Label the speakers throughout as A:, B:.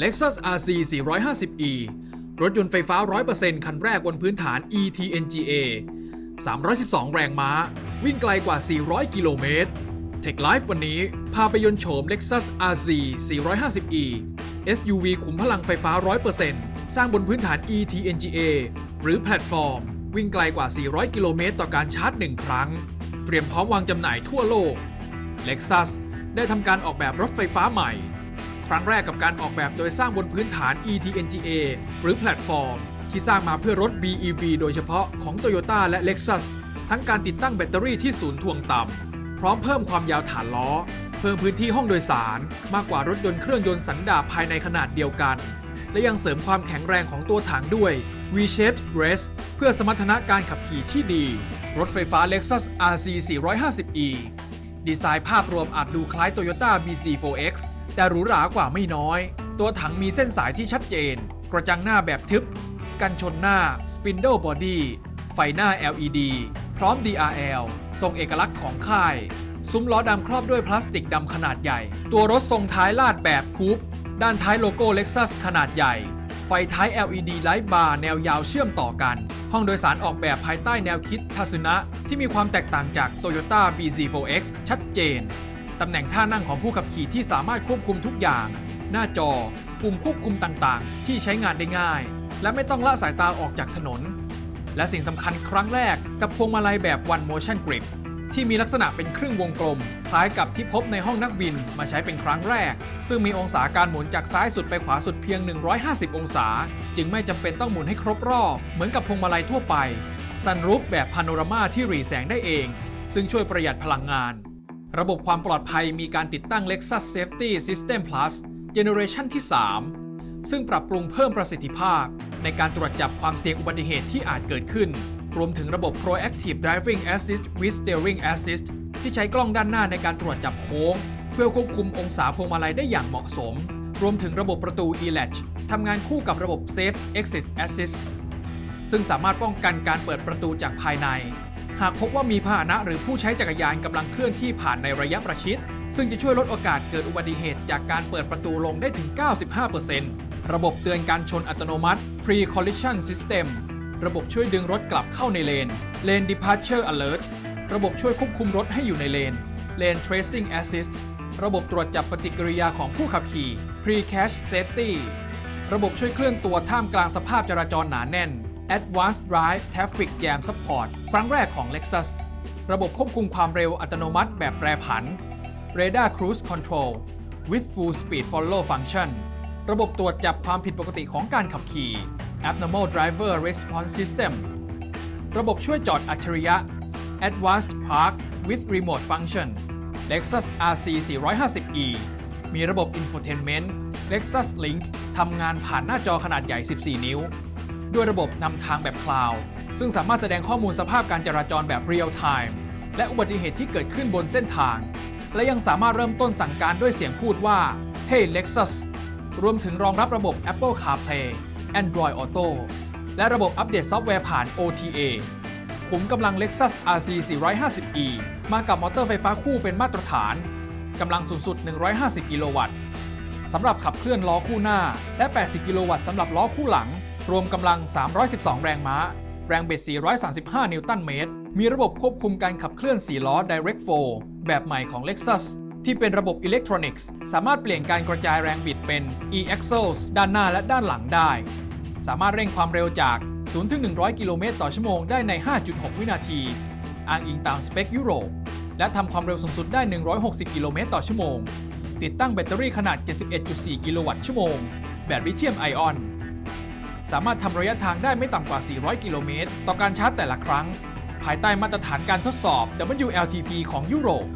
A: Lexus RC 450e รถยนต์ไฟฟ้า 100%คันแรกบนพื้นฐาน ETNGA 312 แรงม้า วิ่งไกลกว่า 400 กิโลเมตร Tech Life วันนี้ พาไปยนต์โฉม Lexus RC 450e SUV ขุมพลังไฟฟ้า 100%สร้างบนพื้นฐาน ETNGA หรือแพลตฟอร์ม วิ่งไกลกว่า 400 กิโลเมตรต่อการชาร์จ 1 ครั้ง เตรียมพร้อมวางจำหน่ายทั่วโลก Lexus ได้ทำการออกแบบรถไฟฟ้าใหม่ รั้งแรกกับการออกแบบโดยสร้างบนพื้นฐาน ETNGA หรือแพลตฟอร์ม ที่สร้างมาเพื่อรถ BEV โดยเฉพาะของ Toyota และ Lexus ทั้งการติดตั้งแบตเตอรี่ที่ศูนย์ถ่วงต่ำ พร้อมเพิ่มความยาวฐานล้อ เพิ่มพื้นที่ห้องโดยสาร มากกว่ารถยนต์เครื่องยนต์สันดาปภายในขนาดเดียวกัน และยังเสริมความแข็งแรงของตัวถังด้วย V-shaped race เพื่อสมรรถนะการขับขี่ที่ดี รถไฟฟ้า Lexus RC 450e ดีไซน์ภาพรวมอาจดูคล้าย Toyota BC4X แต่หรูหรากว่าไม่น้อย ตัวถังมีเส้นสายที่ชัดเจน กระจังหน้าแบบทึบ กันชนหน้า Spindle Body ไฟหน้า LED พร้อม DRL ทรงเอกลักษณ์ของค่าย ซุ้มล้อดำครอบด้วยพลาสติกดำขนาดใหญ่ ตัวรถทรงท้ายลาดแบบคูป ด้านท้ายโลโก้ Lexus ขนาดใหญ่ ไฟท้าย LED ไลท์บาร์แนวยาวเชื่อมต่อกัน ห้องโดยสารออกแบบภายใต้แนวคิดทัศนะ ที่มีความแตกต่างจาก Toyota BZ4X ชัดเจน ตำแหน่งท่านั่งของผู้ขับขี่ที่สามารถควบคุมทุกอย่าง หน้าจอ ปุ่มควบคุมต่างๆ ที่ใช้งานได้ง่าย และไม่ต้องละสายตาออกจากถนน และสิ่งสำคัญครั้งแรกกับพวงมาลัยแบบ One Motion Grip ที่มีลักษณะเป็นครึ่งวงกลม คล้ายกับที่พบในห้องนักบินมาใช้เป็นครั้งแรก ซึ่งมีองศาการหมุนจากซ้ายสุดไปขวาสุดเพียง 150 องศา จึงไม่จำเป็นต้องหมุนให้ครบรอบ เหมือนกับพวงมาลัยทั่วไปซันรูฟแบบพาโนรามาที่หรีแสงได้เอง ซึ่งช่วยประหยัดพลังงาน ระบบความปลอดภัยมีการติดตั้ง Lexus Safety System Plus Generation ที่ 3 ซึ่งปรับปรุงเพิ่มประสิทธิภาพ ในการตรวจจับความเสี่ยงอุบัติเหตุที่อาจเกิดขึ้น รวมถึงระบบ Proactive Driving Assist with Steering Assist ที่ใช้กล้องด้านหน้าในการตรวจจับโค้ง เพื่อควบคุมองศาพวงมาลัยได้อย่างเหมาะสม รวมถึงระบบประตู e-latch ทำงานคู่กับระบบ Safe Exit Assist ซึ่งสามารถป้องกันการเปิดประตูจากภายใน หากพบว่ามีพาหนะหรือผู้ใช้จักรยานกำลังเคลื่อนที่ผ่านในระยะประชิด ซึ่งจะช่วยลดโอกาสเกิดอุบัติเหตุจากการเปิดประตูลงได้ถึง 95%ระบบเตือนการชนอัตโนมัติ Pre-Collision System ระบบช่วยดึงรถกลับเข้าในเลน Lane Departure Alert ระบบช่วยควบคุมรถให้อยู่ในเลน Lane Tracing Assist ระบบตรวจจับปฏิกิริยาของผู้ขับขี่ Pre-Cache Safety ระบบช่วยเคลื่อนตัวท่ามกลางสภาพจราจรหนาแน่น Advanced Drive Traffic Jam Support ครั้งแรกของ Lexus ระบบควบคุมความเร็วอัตโนมัติแบบแปรผัน Radar Cruise Control with Full Speed Follow Function ระบบตรวจจับความผิดปกติของการขับขี่ Abnormal Driver Response System ระบบช่วยจอดอัจฉริยะ Advanced Park with Remote Function Lexus RC 450e มีระบบ Infotainment Lexus Link ทำงานผ่านหน้าจอขนาดใหญ่ 14 นิ้ว ด้วยระบบนำทางแบบคลาวด์ซึ่งสามารถแสดงข้อมูลสภาพการจราจรแบบ Real Time และอุบัติเหตุที่เกิดขึ้นบนเส้นทาง และยังสามารถเริ่มต้นสั่งการด้วยเสียงพูดว่า Hey Lexus รวมถึงรองรับระบบ Apple CarPlay Android Auto และระบบอัปเดตซอฟต์แวร์ผ่าน OTA ขุมกำลัง Lexus RC 450e มากับมอเตอร์ไฟฟ้าคู่เป็นมาตรฐาน กำลังสูงสุด 150 กิโลวัตต์สำหรับขับเคลื่อนล้อคู่หน้า และ 80 กิโลวัตต์สำหรับล้อคู่หลัง รวมกำลัง 312 แรงม้า แรงบิด 435 นิวตันเมตร มีระบบควบคุมการขับเคลื่อน 4 ล้อ Direct 4 แบบใหม่ของ Lexus ที่เป็นระบบอิเล็กทรอนิกส์ สามารถเปลี่ยนการกระจายแรงบิดเป็น e-axles ด้านหน้าและด้านหลังได้ สามารถเร่งความเร็วจาก 0 ถึง 100 กิโลเมตรต่อชั่วโมงได้ใน 5.6 วินาที อ้างอิงตามสเปคยุโรป และทำความเร็วสูงสุดได้ 160 กิโลเมตรต่อชั่วโมง ติดตั้งแบตเตอรี่ขนาด 71.4 กิโลวัตต์ชั่วโมง แบบลิเธียมไอออน สามารถทำระยะทางได้ไม่ต่ำกว่า 400 กิโลเมตร ต่อการชาร์จแต่ละครั้ง ภายใต้มาตรฐานการทดสอบ WLTP ของยุโรป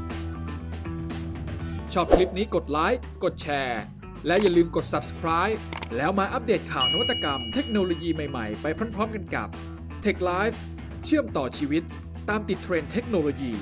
A: ชอบคลิปนี้กดไลค์ กดแชร์ และอย่าลืมกด subscribe แล้วมาอัปเดตข่าวนวัตกรรมเทคโนโลยีใหม่ๆ ไปพร้อมๆกันกับ Tech Life เชื่อมต่อชีวิตตามติดเทรนด์เทคโนโลยี